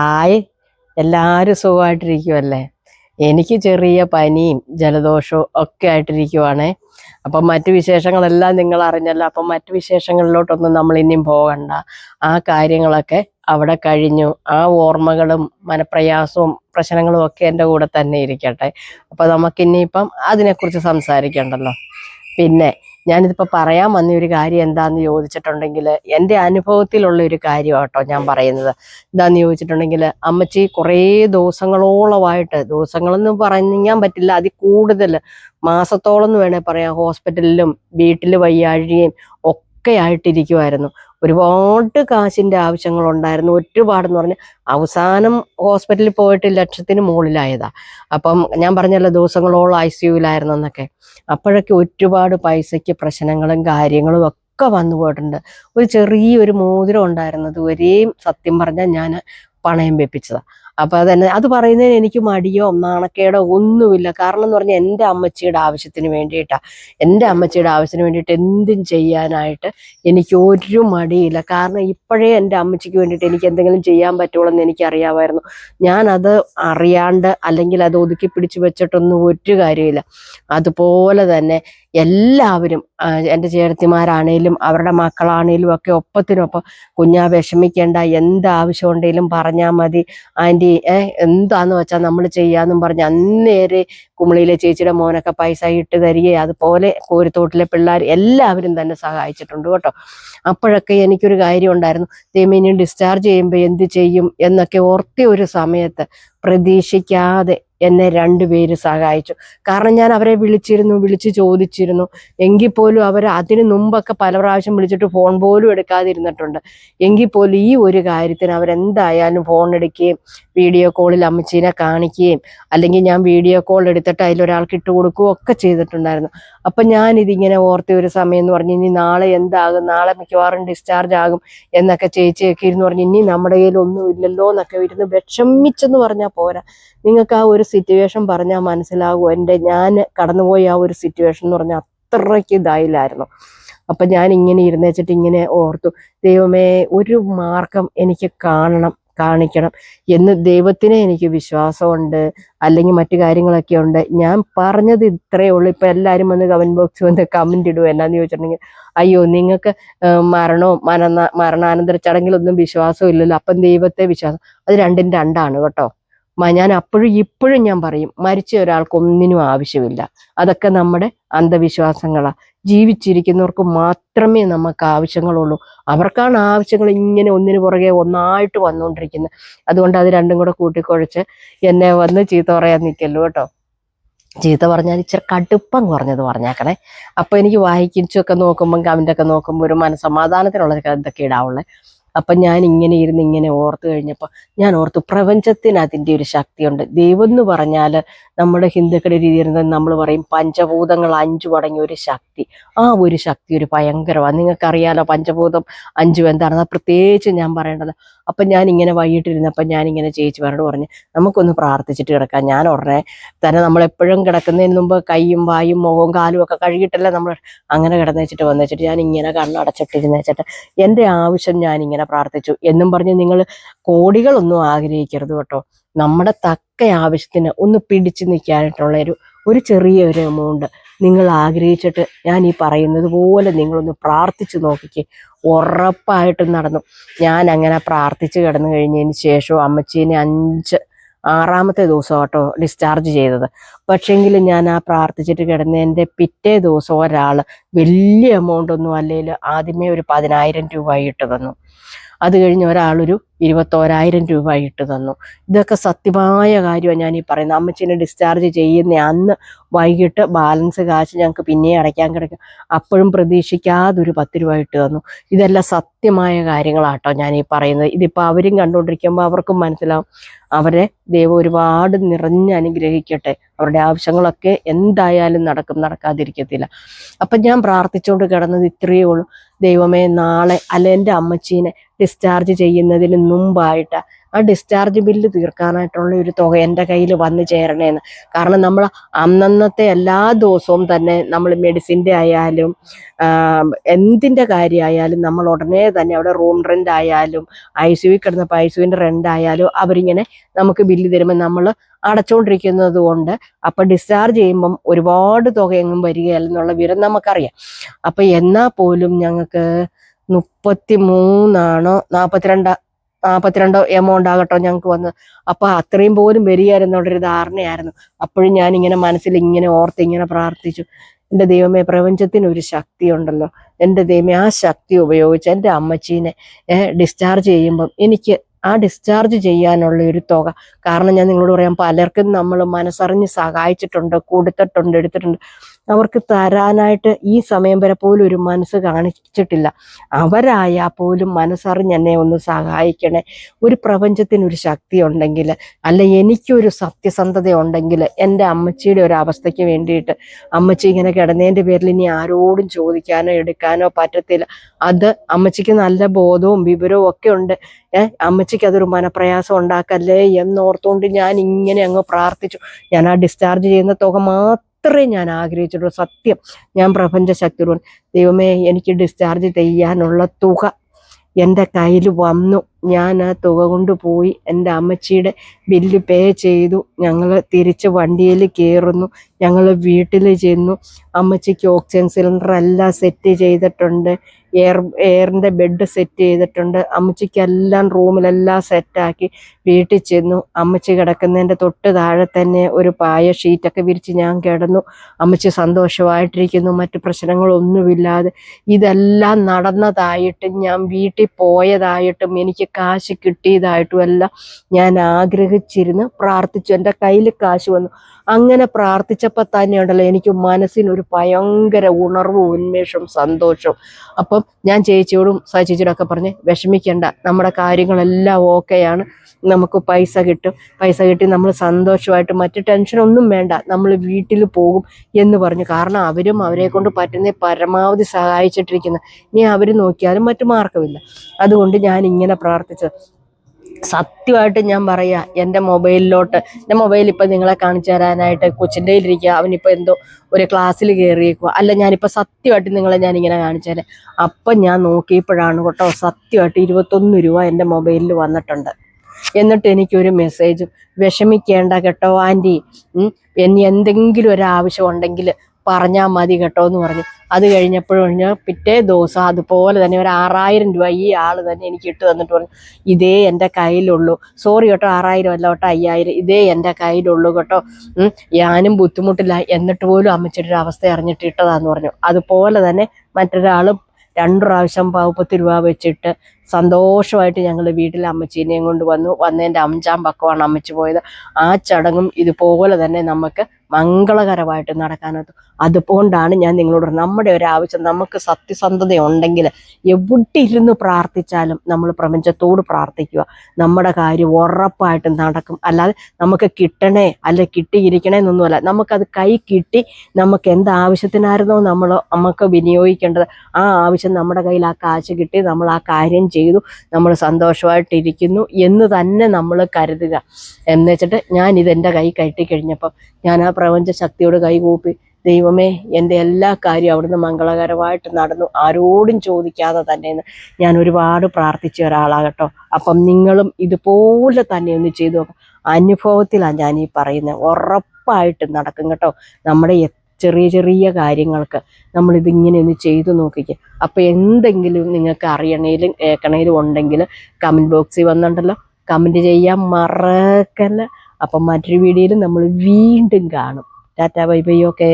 Hi. എല്ലാവരും സുഖമായിട്ടിരിക്കുമല്ലേ എനിക്ക് ചെറിയ പനിയും ജലദോഷവും ഒക്കെ ആയിട്ടിരിക്കുവാണേ. അപ്പം മറ്റു വിശേഷങ്ങളെല്ലാം നിങ്ങൾ അറിഞ്ഞല്ലോ. അപ്പം മറ്റു വിശേഷങ്ങളിലോട്ടൊന്നും നമ്മൾ ഇനിയും പോകണ്ട. ആ കാര്യങ്ങളൊക്കെ അവിടെ കഴിഞ്ഞു. ആ ഓർമ്മകളും മനപ്രയാസവും പ്രശ്നങ്ങളും ഒക്കെ എന്റെ കൂടെ തന്നെ ഇരിക്കട്ടെ. അപ്പം നമുക്കിനിയിപ്പം അതിനെക്കുറിച്ച് സംസാരിക്കണ്ടല്ലോ. പിന്നെ ഞാനിതിപ്പോൾ പറയാൻ വന്ന ഒരു കാര്യം എന്താണെന്ന് ചോദിച്ചിട്ടുണ്ടെങ്കിൽ എന്റെ അനുഭവത്തിലുള്ള ഒരു കാര്യമാട്ടോ ഞാൻ പറയുന്നത്. എന്താന്ന് ചോദിച്ചിട്ടുണ്ടെങ്കിൽ അമ്മച്ചി കുറേ ദിവസങ്ങളോളമായിട്ട് ദിവസങ്ങളെന്ന് പറഞ്ഞാൽ പറ്റില്ല അതിൽ കൂടുതൽ മാസത്തോളം എന്ന് വേണേൽ പറയാം ഹോസ്പിറ്റലിലും വീട്ടിൽ വയ്യാഴികയും ഒക്കെ ആയിട്ടിരിക്കുമായിരുന്നു ഒരുപാട് കാശിന്റെ ആവശ്യങ്ങളുണ്ടായിരുന്നു. ഒരുപാടെന്ന് പറഞ്ഞാൽ അവസാനം ഹോസ്പിറ്റലിൽ പോയിട്ട് ലക്ഷത്തിന് മുകളിലായതാ. അപ്പം ഞാൻ പറഞ്ഞല്ലോ ദിവസങ്ങളോളം ഐ സി എന്നൊക്കെ. അപ്പോഴൊക്കെ ഒരുപാട് പൈസയ്ക്ക് പ്രശ്നങ്ങളും കാര്യങ്ങളും ഒക്കെ വന്നു പോയിട്ടുണ്ട്. ഒരു ചെറിയൊരു മോതിരം ഉണ്ടായിരുന്നത് ഒരേ സത്യം പറഞ്ഞാൽ ഞാൻ പണയം വെപ്പിച്ചതാ. അപ്പൊ അതന്നെ അത് പറയുന്നതിന് എനിക്ക് മടിയോ നാണക്കേടോ ഒന്നുമില്ല. കാരണം എന്ന് പറഞ്ഞാൽ എന്റെ അമ്മച്ചിയുടെ ആവശ്യത്തിന് വേണ്ടിയിട്ടാ. എന്റെ അമ്മച്ചിയുടെ ആവശ്യത്തിന് വേണ്ടിയിട്ട് എന്തും ചെയ്യാനായിട്ട് എനിക്ക് ഒരു മടിയില്ല. കാരണം ഇപ്പോഴേ എന്റെ അമ്മച്ചിക്ക് വേണ്ടിയിട്ട് എനിക്ക് എന്തെങ്കിലും ചെയ്യാൻ പറ്റുള്ളൂ എനിക്കറിയാമായിരുന്നു. ഞാനത് അറിയാണ്ട് അല്ലെങ്കിൽ അത് ഒതുക്കി പിടിച്ചു വെച്ചിട്ടൊന്നും ഒരു കാര്യമില്ല. അതുപോലെ തന്നെ എല്ലാവരും എന്റെ ചേർത്തിമാരാണേലും അവരുടെ മക്കളാണേലും ഒക്കെ ഒപ്പത്തിനൊപ്പം കുഞ്ഞാ വിഷമിക്കേണ്ട എന്ത് ആവശ്യം ഉണ്ടെങ്കിലും പറഞ്ഞാൽ മതി. ആന്റി എന്താന്ന് വെച്ചാൽ നമ്മൾ ചെയ്യാന്നും പറഞ്ഞ് അന്നേരെ കുമളിയിലെ ചേച്ചിയുടെ മോനൊക്കെ പൈസ ഇട്ട് തരികയും. അതുപോലെ കോരിത്തോട്ടിലെ പിള്ളേർ എല്ലാവരും തന്നെ സഹായിച്ചിട്ടുണ്ട് കേട്ടോ. അപ്പോഴൊക്കെ എനിക്കൊരു കാര്യം ഉണ്ടായിരുന്നു. ദൈവം ഡിസ്ചാർജ് ചെയ്യുമ്പോൾ എന്ത് ചെയ്യും എന്നൊക്കെ ഓർത്തിയ ഒരു സമയത്ത് പ്രതീക്ഷിക്കാതെ എന്നെ രണ്ടുപേര് സഹായിച്ചു. കാരണം ഞാൻ അവരെ വിളിച്ചിരുന്നു വിളിച്ച് ചോദിച്ചിരുന്നു. എങ്കിൽ പോലും അവർ അതിനു മുമ്പൊക്കെ പല പ്രാവശ്യം വിളിച്ചിട്ട് ഫോൺ പോലും എടുക്കാതിരുന്നിട്ടുണ്ട്. എങ്കിൽ പോലും ഈ ഒരു കാര്യത്തിന് അവരെന്തായാലും ഫോൺ എടുക്കുകയും വീഡിയോ കോളിൽ അമ്മച്ചീനെ കാണിക്കുകയും അല്ലെങ്കിൽ ഞാൻ വീഡിയോ കോൾ എടുത്തിട്ട് അതിലൊരാൾക്ക് ഇട്ട് കൊടുക്കുകയും ഒക്കെ ചെയ്തിട്ടുണ്ടായിരുന്നു. അപ്പം ഞാനിതിങ്ങനെ ഓർത്ത ഒരു സമയം എന്ന് പറഞ്ഞ് ഇനി നാളെ എന്താകും നാളെ മിക്കവാറും ഡിസ്ചാർജ് ആകും എന്നൊക്കെ ചേച്ചിയൊക്കെ ഇരുന്ന് പറഞ്ഞ് ഇനി നമ്മുടെ കയ്യിൽ ഒന്നും ഇല്ലല്ലോ എന്നൊക്കെ ഇരുന്ന് വിഷമിച്ചെന്ന് പറഞ്ഞാൽ പോരാ. നിങ്ങൾക്ക് ആ ഒരു സിറ്റുവേഷൻ പറഞ്ഞാൽ മനസ്സിലാകും എന്റെ ഞാൻ കടന്നുപോയ ആ ഒരു സിറ്റുവേഷൻ എന്ന് പറഞ്ഞാൽ അത്രയ്ക്ക് ഇതായില്ലായിരുന്നു. അപ്പൊ ഞാൻ ഇങ്ങനെ ഇരുന്നേച്ചിട്ട് ഇങ്ങനെ ഓർത്തു ദൈവമേ ഒരു മാർഗം എനിക്ക് കാണണം കാണിക്കണം. എന്ന് ദൈവത്തിനെ എനിക്ക് വിശ്വാസമുണ്ട്. അല്ലെങ്കിൽ മറ്റു കാര്യങ്ങളൊക്കെ ഉണ്ട്. ഞാൻ പറഞ്ഞത് ഇത്രയേ ഉള്ളൂ. ഇപ്പൊ എല്ലാവരും വന്ന് കമന്റ് ബോക്സ് വന്ന് കമന്റ് ഇടുക എന്നാന്ന് ചോദിച്ചിട്ടുണ്ടെങ്കിൽ അയ്യോ നിങ്ങൾക്ക് മരണവും മരണ മരണാനന്തര ചടങ്ങിലൊന്നും വിശ്വാസവും ഇല്ലല്ലോ അപ്പം ദൈവത്തെ വിശ്വാസം അത് രണ്ടും രണ്ടാണ് കേട്ടോ. ഞാൻ അപ്പോഴും ഇപ്പോഴും ഞാൻ പറയും മരിച്ച ഒരാൾക്ക് ഒന്നിനും ആവശ്യമില്ല. അതൊക്കെ നമ്മുടെ അന്ധവിശ്വാസങ്ങളാണ് ജീവിച്ചിരിക്കുന്നവർക്ക് മാത്രമേ നമുക്ക് ആവശ്യങ്ങളുള്ളൂ. അവർക്കാണ് ആവശ്യങ്ങൾ ഇങ്ങനെ ഒന്നിനു പുറകെ ഒന്നായിട്ട് വന്നുകൊണ്ടിരിക്കുന്നത്. അതുകൊണ്ട് അത് രണ്ടും കൂടെ കൂട്ടിക്കുഴച്ച് എന്നെ വന്ന് ചീത്ത പറയാൻ നിൽക്കല്ലോ കേട്ടോ. ചീത്ത പറഞ്ഞാൽ ഇച്ചിരി കടുപ്പം കുറഞ്ഞത് പറഞ്ഞേക്കണേ. അപ്പൊ എനിക്ക് വായിക്കിച്ചൊക്കെ നോക്കുമ്പോൾ കമന്റൊക്കെ നോക്കുമ്പോൾ ഒരു മനസമാധാനത്തിനുള്ള ഇതൊക്കെ ഇടാവുള്ളേ. അപ്പൊ ഞാൻ ഇങ്ങനെ ഇരുന്ന് ഇങ്ങനെ ഓർത്തു കഴിഞ്ഞപ്പോൾ ഞാൻ ഓർത്തു പ്രപഞ്ചത്തിന് അതിന്റെ ഒരു ശക്തിയുണ്ട്. ദൈവം എന്ന് പറഞ്ഞാൽ നമ്മുടെ ഹിന്ദുക്കളുടെ രീതിയിൽ നമ്മൾ പറയും പഞ്ചഭൂതങ്ങൾ അഞ്ചു അടങ്ങിയ ഒരു ശക്തി. ആ ഒരു ശക്തി ഒരു ഭയങ്കരമാണ് നിങ്ങൾക്കറിയാലോ പഞ്ചഭൂതം അഞ്ചു എന്താണെന്ന് പ്രത്യേകിച്ച് ഞാൻ പറയേണ്ടത് അപ്പം ഞാൻ ഇങ്ങനെ വൈകിട്ടിരുന്നപ്പം ഇങ്ങനെ ചേച്ചിമാരോട് പറഞ്ഞു നമുക്കൊന്ന് പ്രാർത്ഥിച്ചിട്ട് കിടക്കാം. ഞാൻ ഉടനെ തന്നെ നമ്മളെപ്പോഴും കിടക്കുന്നതിന് മുമ്പ് കൈയും വായും മുഖവും കാലും ഒക്കെ കഴുകിയിട്ടല്ലേ നമ്മൾ അങ്ങനെ കിടന്നേച്ചിട്ട് വന്നേച്ചിട്ട് ഞാൻ ഇങ്ങനെ കണ്ണടച്ചിട്ടിരുന്നേച്ചിട്ട് എന്റെ ആവശ്യം ഞാൻ ഇങ്ങനെ പ്രാർത്ഥിച്ചു. എന്നും പറഞ്ഞ് നിങ്ങൾ കോടികളൊന്നും ആഗ്രഹിക്കരുത് കേട്ടോ. നമ്മുടെ തക്ക ആവശ്യത്തിന് ഒന്ന് പിടിച്ചു നിൽക്കാനായിട്ടുള്ള ഒരു ഒരു ചെറിയ ഒരു എമൗണ്ട് നിങ്ങൾ ആഗ്രഹിച്ചിട്ട് ഞാൻ ഈ പറയുന്നത് പോലെ നിങ്ങളൊന്ന് പ്രാർത്ഥിച്ചു നോക്കിക്കേ. ഉറപ്പായിട്ടും നടന്നു. ഞാൻ അങ്ങനെ പ്രാർത്ഥിച്ച് കിടന്നു കഴിഞ്ഞതിന് ശേഷം അമ്മച്ചീനെ അഞ്ച് ആറാമത്തെ ദിവസം കേട്ടോ ഡിസ്ചാർജ് ചെയ്തത്. പക്ഷെങ്കിൽ ഞാൻ ആ പ്രാർത്ഥിച്ചിട്ട് കിടന്നതിന്റെ പിറ്റേ ദിവസം ഒരാൾ വലിയ എമൗണ്ട് ഒന്നും അല്ലെങ്കിൽ ആദ്യമേ ഒരു പതിനായിരം രൂപ ഇട്ട് തന്നു. അത് കഴിഞ്ഞ് ഒരാളൊരു ഇരുപത്തോരായിരം രൂപ ഇട്ട് തന്നു. ഇതൊക്കെ സത്യമായ കാര്യമാണ് ഞാൻ ഈ പറയുന്നത്. അമ്മച്ചിനെ ഡിസ്ചാർജ് ചെയ്യുന്ന അന്ന് വൈകിട്ട് ബാലൻസ് കാശ് ഞങ്ങൾക്ക് പിന്നെ അടയ്ക്കാൻ കിടക്കും. അപ്പോഴും പ്രതീക്ഷിക്കാതെ ഒരു പത്ത് രൂപ ഇട്ട് തന്നു. ഇതെല്ലാം സത്യമായ കാര്യങ്ങളാട്ടോ ഞാൻ ഈ പറയുന്നത്. ഇതിപ്പോൾ അവരും കണ്ടുകൊണ്ടിരിക്കുമ്പോൾ അവർക്കും മനസ്സിലാവും. അവരെ ദൈവം ഒരുപാട് നിറഞ്ഞ് അനുഗ്രഹിക്കട്ടെ. അവരുടെ ആവശ്യങ്ങളൊക്കെ എന്തായാലും നടക്കും നടക്കാതിരിക്കത്തില്ല. അപ്പം ഞാൻ പ്രാർത്ഥിച്ചുകൊണ്ട് കിടന്നത് ഇത്രയേ ഉള്ളൂ. ദൈവമേ നാളെ അല്ല എന്റെ അമ്മച്ചീനെ ഡിസ്ചാർജ് ചെയ്യുന്നതിന് മുമ്പായിട്ട് ആ ഡിസ്ചാർജ് ബില്ല് തീർക്കാനായിട്ടുള്ള ഒരു തുക എന്റെ കയ്യിൽ വന്നു ചേരണേന്ന്. കാരണം നമ്മൾ അന്നന്നത്തെ എല്ലാ ദിവസവും തന്നെ നമ്മൾ മെഡിസിന്റെ ആയാലും എന്തിന്റെ കാര്യമായാലും നമ്മൾ ഉടനെ തന്നെ അവിടെ റൂം റെന്റ് ആയാലും ഐ സി യു കിടന്നപ്പോൾ ഐ സി യുവിന്റെ റെന്റ് ആയാലും അവരിങ്ങനെ നമുക്ക് ബില്ല് തരുമ്പോൾ നമ്മൾ അടച്ചുകൊണ്ടിരിക്കുന്നത് കൊണ്ട് അപ്പം ഡിസ്ചാർജ് ചെയ്യുമ്പം ഒരുപാട് തുകയെങ്ങും വരികയല്ലെന്നുള്ള വിവരം നമുക്കറിയാം. അപ്പം എന്നാ പോലും ഞങ്ങൾക്ക് മുപ്പത്തി മൂന്നാണോ നാൽപ്പത്തിരണ്ട് നാൽപ്പത്തിരണ്ടോ എമൗണ്ട് ആകട്ടോ ഞങ്ങൾക്ക് വന്നത്. അപ്പൊ അത്രയും പോലും വരികയായിരുന്നുള്ളൊരു ധാരണയായിരുന്നു. അപ്പോഴും ഞാൻ ഇങ്ങനെ മനസ്സിൽ ഇങ്ങനെ ഓർത്ത് ഇങ്ങനെ പ്രാർത്ഥിച്ചു. എന്റെ ദൈവമേ പ്രപഞ്ചത്തിന് ഒരു ശക്തി ഉണ്ടല്ലോ എന്റെ ദൈവമേ ആ ശക്തി ഉപയോഗിച്ച് എന്റെ അമ്മച്ചീനെ ഡിസ്ചാർജ് ചെയ്യുമ്പം എനിക്ക് ആ ഡിസ്ചാർജ് ചെയ്യാനുള്ള ഒരു തുക. കാരണം ഞാൻ നിങ്ങളോട് പറയാം പലർക്കും നമ്മൾ മനസ്സറിഞ്ഞ് സഹായിച്ചിട്ടുണ്ട് കൊടുത്തിട്ടുണ്ട് എടുത്തിട്ടുണ്ട്. അവർക്ക് തരാനായിട്ട് ഈ സമയം വരെ പോലും ഒരു മനസ്സ് കാണിച്ചിട്ടില്ല. അവരായാൽ പോലും മനസ്സറിഞ്ഞ് എന്നെ ഒന്ന് സഹായിക്കണേ. ഒരു പ്രപഞ്ചത്തിനൊരു ശക്തി ഉണ്ടെങ്കിൽ അല്ല എനിക്കൊരു സത്യസന്ധത ഉണ്ടെങ്കിൽ എന്റെ അമ്മച്ചിയുടെ ഒരു അവസ്ഥയ്ക്ക് വേണ്ടിയിട്ട് അമ്മച്ചി ഇങ്ങനെ കിടന്നതിന്റെ പേരിൽ ഇനി ആരോടും ചോദിക്കാനോ എടുക്കാനോ പറ്റത്തില്ല. അത് അമ്മച്ചിക്ക് നല്ല ബോധവും വിവരവും ഒക്കെ ഉണ്ട്. ഏഹ് അമ്മച്ചിക്ക് അതൊരു മനപ്രയാസം ഉണ്ടാക്കല്ലേ എന്നോർത്തുകൊണ്ട് ഞാൻ ഇങ്ങനെ അങ്ങ് പ്രാർത്ഥിച്ചു. ഞാൻ ആ ഡിസ്ചാർജ് ചെയ്യുന്ന തുക മാത്രമേ ഞാൻ ആഗ്രഹിച്ചിട്ടുള്ളൂ സത്യം. ഞാൻ പ്രപഞ്ച ശക്തിയോട് ദൈവമേ എനിക്ക് ഡിസ്ചാർജ് ചെയ്യാനുള്ള തുക എന്റെ കയ്യിൽ വന്നു. ഞാൻ ആ തുക കൊണ്ട് പോയി എന്റെ അമ്മച്ചിയുടെ ബില്ല് പേ ചെയ്തു. ഞങ്ങൾ തിരിച്ച് വണ്ടിയിൽ കയറുന്നു. ഞങ്ങൾ വീട്ടിൽ ചെന്നു. അമ്മച്ചിക്ക് ഓക്സിജൻ സിലിണ്ടർ എല്ലാം സെറ്റ് ചെയ്തിട്ടുണ്ട്. എയർ എയറിന്റെ ബെഡ് സെറ്റ് ചെയ്തിട്ടുണ്ട്. അമ്മച്ചിക്ക് എല്ലാം റൂമിലെല്ലാം സെറ്റാക്കി വീട്ടിൽ ചെന്നു. അമ്മച്ചി കിടക്കുന്നതിന്റെ തൊട്ട് താഴെ തന്നെ ഒരു പായ ഷീറ്റൊക്കെ വിരിച്ച് ഞാൻ കിടന്നു. അമ്മച്ചി സന്തോഷമായിട്ടിരിക്കുന്നു. മറ്റു പ്രശ്നങ്ങളൊന്നുമില്ലാതെ ഇതെല്ലാം നടന്നതായിട്ടും ഞാൻ വീട്ടിൽ പോയതായിട്ടും എനിക്ക് കാശ് കിട്ടിയതായിട്ടും എല്ലാം ഞാൻ ആഗ്രഹിച്ചിരുന്ന്. പ്രാർത്ഥിച്ചു. എന്റെ കയ്യിൽ കാശ് വന്നു. അങ്ങനെ പ്രാർത്ഥിച്ചപ്പോൾ തന്നെ ഉണ്ടല്ലോ എനിക്ക് മനസ്സിനൊരു ഭയങ്കര ഉണർവും ഉന്മേഷവും സന്തോഷം അപ്പം ഞാൻ ചേച്ചിയോടും സാ ചേച്ചിയോടൊക്കെ പറഞ്ഞ് വിഷമിക്കേണ്ട. നമ്മുടെ കാര്യങ്ങളെല്ലാം ഓക്കെയാണ്. നമുക്ക് പൈസ കിട്ടും. പൈസ കിട്ടി നമ്മൾ സന്തോഷമായിട്ട് മറ്റു ടെൻഷനൊന്നും വേണ്ട. നമ്മൾ വീട്ടിൽ പോകും എന്ന് പറഞ്ഞു. കാരണം അവരും അവരെ കൊണ്ട് പറ്റുന്ന പരമാവധി സഹായിച്ചിട്ടിരിക്കുന്നു. ഇനി അവർ നോക്കിയാലും മറ്റു മാർഗമില്ല അതുകൊണ്ട് ഞാൻ ഇങ്ങനെ പ്രാർത്ഥിച്ചത്. സത്യമായിട്ട് ഞാൻ പറയാ എന്റെ മൊബൈലിലോട്ട് എന്റെ മൊബൈൽ ഇപ്പം നിങ്ങളെ കാണിച്ചു തരാനായിട്ട് കൊച്ചിന്റെ കയ്യിലിരിക്കുക അവനിപ്പോൾ എന്തോ ഒരു ക്ലാസ്സിൽ കയറിയേക്കുക അല്ല ഞാനിപ്പോൾ സത്യമായിട്ട് നിങ്ങളെ ഞാനിങ്ങനെ കാണിച്ചു തരാം. അപ്പം ഞാൻ നോക്കിയപ്പോഴാണ് കേട്ടോ സത്യമായിട്ട് ഇരുപത്തൊന്ന് രൂപ എന്റെ മൊബൈലിൽ വന്നിട്ടുണ്ട്. എന്നിട്ട് എനിക്കൊരു മെസ്സേജ് വിഷമിക്കേണ്ട കേട്ടോ ആന്റി ഇനി എന്തെങ്കിലും ഒരു ആവശ്യം ഉണ്ടെങ്കിൽ പറഞ്ഞാൽ മതി കേട്ടോ എന്ന് പറഞ്ഞു. അത് കഴിഞ്ഞപ്പോഴും പിറ്റേ ദിവസം അതുപോലെ തന്നെ ഒരു ആറായിരം രൂപ ഈ ആൾ തന്നെ എനിക്ക് ഇട്ട് തന്നിട്ട് പറഞ്ഞു ഇതേ എന്റെ കയ്യിലുള്ളൂ. സോറി കേട്ടോ ആറായിരം അല്ല കേട്ടോ അയ്യായിരം. ഇതേ എന്റെ കയ്യിലുള്ളൂ കേട്ടോ. ഞാനും ബുദ്ധിമുട്ടില്ല. എന്നിട്ട് പോലും അമ്മച്ചിയുടെ ഒരു അവസ്ഥ അറിഞ്ഞിട്ട് ഇട്ടതാന്ന് പറഞ്ഞു. അതുപോലെ തന്നെ മറ്റൊരാളും രണ്ടു പ്രാവശ്യം പത്ത് രൂപ വെച്ചിട്ട് സന്തോഷമായിട്ട് ഞങ്ങൾ വീട്ടിൽ അമ്മച്ചീനെയും കൊണ്ട് വന്നു. വന്നതിന്റെ അഞ്ചാം പക്കമാണ് അമ്മച്ചി പോയത്. ആ ചടങ്ങും ഇതുപോലെ തന്നെ നമുക്ക് മംഗളകരമായിട്ട് നടക്കാനത് അതുകൊണ്ടാണ് ഞാൻ നിങ്ങളോട്. നമ്മുടെ ഒരു ആവശ്യം നമുക്ക് സത്യസന്ധത ഉണ്ടെങ്കിൽ എവിടെ ഇരുന്ന് പ്രാർത്ഥിച്ചാലും നമ്മൾ പ്രപഞ്ചത്തോട് പ്രാർത്ഥിക്കുക. നമ്മുടെ കാര്യം ഉറപ്പായിട്ട് നടക്കും. അല്ലാതെ നമുക്ക് കിട്ടണേ അല്ലെ കിട്ടിയിരിക്കണേ എന്നൊന്നുമല്ല. നമുക്കത് കൈ കിട്ടി നമുക്ക് എന്ത് ആവശ്യത്തിനായിരുന്നോ നമ്മൾ നമുക്ക് വിനിയോഗിക്കേണ്ടത്. ആ ആവശ്യം നമ്മുടെ കയ്യിൽ ആ കാശ് കിട്ടി നമ്മൾ ആ കാര്യം ചെയ്തു നമ്മൾ സന്തോഷമായിട്ടിരിക്കുന്നു എന്ന് തന്നെ നമ്മൾ കരുതുക. എന്ന് വെച്ചിട്ട് ഞാൻ ഇതെന്റെ കൈ കഴിഞ്ഞപ്പം ഞാൻ ആ പ്രപഞ്ച ശക്തിയോട് കൈകൂപ്പി ദൈവമേ എന്റെ എല്ലാ കാര്യവും അവിടുന്ന് മംഗളകരമായിട്ട് നടന്നു. ആരോടും ചോദിക്കാതെ തന്നെ ഞാൻ ഒരുപാട് പ്രാർത്ഥിച്ച ഒരാളാകട്ടോ. അപ്പം നിങ്ങളും ഇതുപോലെ തന്നെ ഒന്ന് ചെയ്തു നോക്കാം. അനുഭവത്തിലാണ് ഞാൻ ഈ പറയുന്നത്. ഉറപ്പായിട്ട് നടക്കും കേട്ടോ. നമ്മുടെ ചെറിയ ചെറിയ കാര്യങ്ങൾക്ക് നമ്മൾ ഇതിങ്ങനെ ഒന്ന് ചെയ്തു നോക്കിക്കുക അപ്പോൾ എന്തെങ്കിലും നിങ്ങൾക്ക് അറിയണേലും കേൾക്കണേലും ഉണ്ടെങ്കിൽ കമന്റ് ബോക്സിൽ വന്നിട്ടുണ്ടല്ലോ. കമന്റ് ചെയ്യാൻ മറക്കല്ല. അപ്പം മറ്റൊരു വീഡിയോയിൽ നമ്മൾ വീണ്ടും കാണും. Tata bye bye okay.